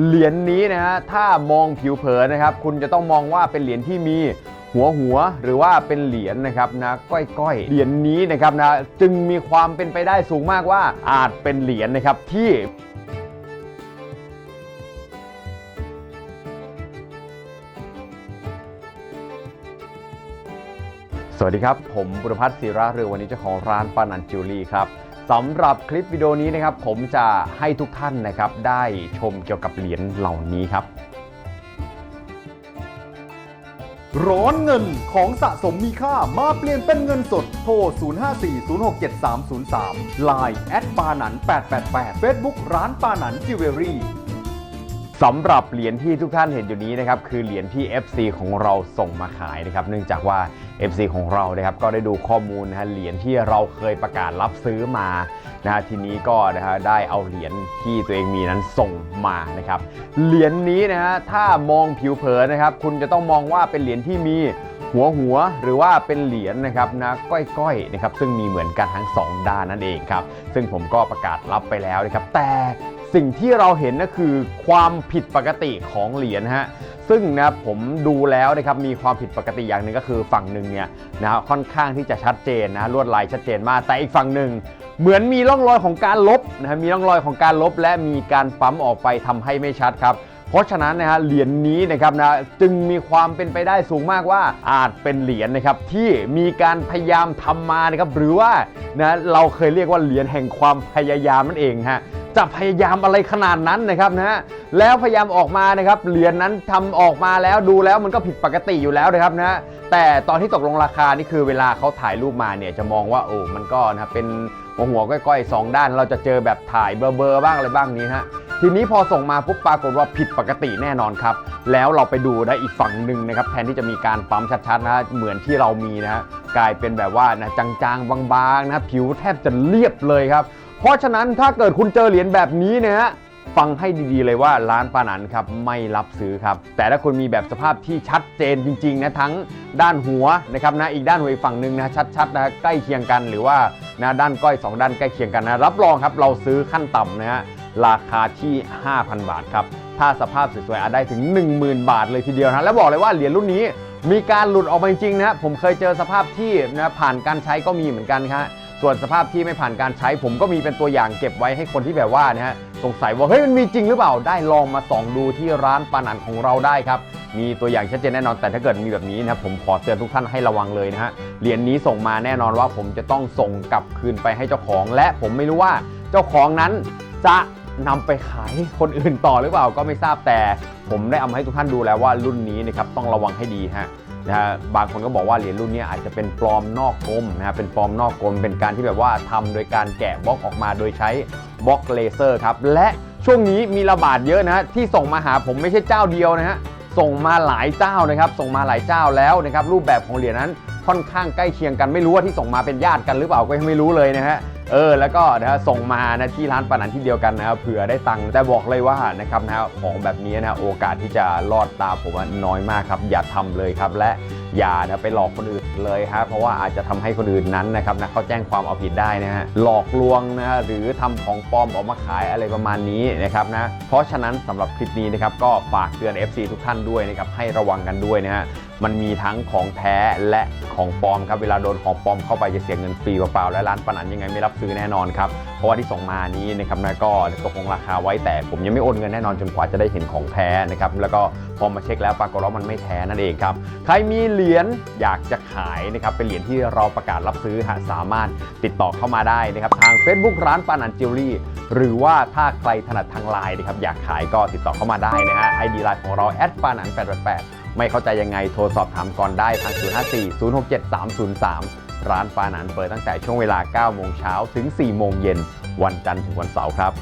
เหรียญนี้นะฮะถ้ามองผิวเผินนะครับ คุณจะต้องมองว่าเป็นเหรียญที่มีหัวหัวหรือว่าเป็นเหรียญนะครับนะก้อยๆเหรียญนี้นะครับนะจึงมีความเป็นไปได้สูงมากว่าอาจเป็นเหรียญนะครับที่สวัสดีครับ ผมบุรพัฒน์ศิระเรือวันนี้เจ้าของร้านปานันจิวเวลรี่ครับ สำหรับคลิปวิดีโอนี้นะครับ ผมจะให้ทุกท่านนะครับ ได้ชมเกี่ยวกับเหรียญเหล่านี้ครับ ร้อนเงินของสะสมมีค่ามาเปลี่ยนเป็นเงินสด โทร 054067303 Line แอดปานัน888 Facebook ร้านปานันจิวเวลรี่ สำหรับเหรียญที่ทุกท่านเห็นอยู่นี้นะครับคือเหรียญที่ FC ของเราส่งมาขายนะครับเนื่องจากว่า FC ของเรานะครับก็ได้ดูข้อมูลนะฮะเหรียญที่เราเคยประกาศรับซื้อมานะฮะทีนี้ก็นะฮะได้เอาเหรียญที่ตัวเองมีนั้นส่งมานะครับเหรียญนี้นะฮะถ้ามองผิวเผินนะครับ คุณจะต้องมองว่าเป็นเหรียญที่มีหัวหัวหรือว่าเป็นเหรียญนะครับนะก้อยๆนะครับซึ่งมีเหมือนกันทั้งสองด้านนั่นเองครับซึ่งผมก็ประกาศรับไปแล้วนะครับแต่ สิ่งที่เราเห็นก็คือความผิดปกติของเหรียญฮะซึ่งนะผมดูแล้วนะครับมีความผิดปกติอย่างหนึ่งก็คือฝั่งหนึ่งเนี่ยนะค่อนข้างที่จะชัดเจนนะลวดลายชัดเจนมากแต่อีกฝั่งหนึ่งเหมือนมีร่องรอยของการลบนะฮะมีร่องรอยของการลบ และมีการปั๊มออกไปทำให้ไม่ชัดครับเพราะฉะนั้นนะฮะเหรียญนี้นะครับนะจึงมีความเป็นไปได้สูงมากว่าอาจเป็นเหรียญนะครับที่มีการพยายามทำมานะครับหรือว่านะเราเคยเรียกว่าเหรียญแห่งความพยายามนั่นเองฮะ จะพยายามอะไรขนาดนั้นนะครับนะฮะแล้วพยายามออกมานะครับเหรียญนั้นทำออกมาแล้วดูแล้วมันก็ผิดปกติอยู่แล้วนะครับนะแต่ตอนที่ตกลงราคานี่คือเวลาเขาถ่ายรูปมาเนี่ยจะมองว่าโอ้มันก็นะเป็นหัวหัวก้อยๆสองด้าน เราจะเจอแบบถ่ายเบอร์ๆบ้างอะไรบ้างนี้ฮะทีนี้พอส่งมาปุ๊บปรากฏว่าผิดปกติแน่นอนครับ แล้วเราไปดูนะอีกฝั่งหนึ่งนะครับ แทนที่จะมีการปั๊มชัดๆนะเหมือนที่เรามีนะฮะกลายเป็นแบบว่านะจางๆบางๆนะผิวแทบจะเรียบเลยครับ เพราะฉะนั้นถ้าเกิดคุณเจอเหรียญแบบนี้เนะฮะฟังให้ดีๆเลยว่าร้านปานันครับไม่รับซื้อครับ แต่ถ้าคุณมีแบบสภาพที่ชัดเจนจริงๆนะทั้งด้านหัวนะครับนะอีกด้านหัวอีกฝั่งหนึ่งนะชัดๆนะใกล้เคียงกันหรือว่านะด้านก้อยสองด้านใกล้เคียงกันนะรับรองครับเราซื้อขั้นต่ำนะฮะราคาที่ 5,000 บาทครับถ้าสภาพสวยๆอาจได้ถึง 10,000 บาทเลยทีเดียวนะแล้วบอกเลยว่าเหรียญรุ่นนี้มีการหลุดออกมาจริงๆนะผมเคยเจอสภาพที่นะผ่านการใช้ก็มีเหมือนกันครับ ส่วนสภาพที่ไม่ผ่านการใช้ผมก็มีเป็นตัวอย่างเก็บไว้ให้คนที่แบบว่านะฮะสงสัยว่าเฮ้ยมันมีจริงหรือเปล่าได้ลองมาส่องดูที่ร้านปานันของเราได้ครับมีตัวอย่างชัดเจนแน่นอนแต่ถ้าเกิดมีแบบนี้นะครับผมขอเตือนทุกท่านให้ระวังเลยนะฮะเหรียญนี้ส่งมาแน่นอนว่าผมจะต้องส่งกลับคืนไปให้เจ้าของ และผมไม่รู้ว่าเจ้าของนั้นจะนำไปขายคนอื่นต่อหรือเปล่าก็ไม่ทราบแต่ ผมได้เอามาให้ทุกท่านดูแล้วว่ารุ่นนี้นะครับต้องระวังให้ดีฮะ นะฮะบางคนก็บอกว่าเหรียญรุ่นนี้อาจจะเป็นปลอมนอกกลมนะฮะเป็นปลอมนอกกลม เป็นการที่แบบว่าทำโดยการแกะบล็อกออกมาโดยใช้บล็อกเลเซอร์ครับและช่วงนี้มีระบาดเยอะนะฮะที่ส่งมาหาผมไม่ใช่เจ้าเดียวนะฮะส่งมาหลายเจ้านะครับ ส่งมาหลายเจ้าแล้วนะครับรูปแบบของเหรียญนั้นค่อนข้างใกล้เคียงกันไม่รู้ว่าที่ส่งมาเป็นญาติกันหรือเปล่าก็ยังไม่รู้เลยนะฮะ เออแล้วก็นะฮะส่งมานะที่ร้านปานันที่เดียวกันนะครับเผื่อได้ตังค์แต่บอกเลยว่านะครับนะฮะของแบบนี้นะโอกาสที่จะรอดตาผมน้อยมากครับ อย่าทำเลยครับ และอย่านะไปหลอกคนอื่นเลยฮะเพราะว่าอาจจะทำให้คนอื่นนั้นนะครับนะเขาแจ้งความเอาผิดได้นะฮะหลอกลวงนะฮะหรือทำของปลอมออกมาขายอะไรประมาณนี้นะครับนะเพราะฉะนั้นสำหรับคลิปนี้นะครับก็ฝากเตือน FC ทุกท่านด้วยนะครับให้ระวังกันด้วยนะฮะ มันมีทั้งของแท้และของปลอมครับ เวลาโดนของปลอมเข้าไปจะเสียเงินฟรีเปล่าๆและร้านปนันยังไงไม่รับซื้อแน่นอนครับ เพราะว่าที่ส่งมานี้นะครับนะก็ตกลงราคาไว้แต่ผมยังไม่โอนเงินแน่นอนจนกว่าจะได้เห็นของแท้นะครับแล้วก็พอมาเช็คแล้วปรากฏว่ามันไม่แท้นั่นเองครับใครมีเหรียญอยากจะขายนะครับเป็นเหรียญที่เราประกาศรับซื้อฮะสามารถติดต่อเข้ามาได้นะครับทาง Facebook ร้านปานันจิวเวลรี่หรือว่าถ้าใครถนัดทางไลน์นะครับอยากขายก็ติดต่อเข้ามาได้นะฮะ ID ไลน์ของเราแอดปานัน888 ไม่เข้าใจยังไงโทรสอบถามก่อนได้ทาง 054 067 303 ร้านปานันเปิดตั้งแต่ช่วงเวลา 9 โมงเช้าถึง 4 โมงเย็น วันจันทร์ถึงวันเสาร์ครับ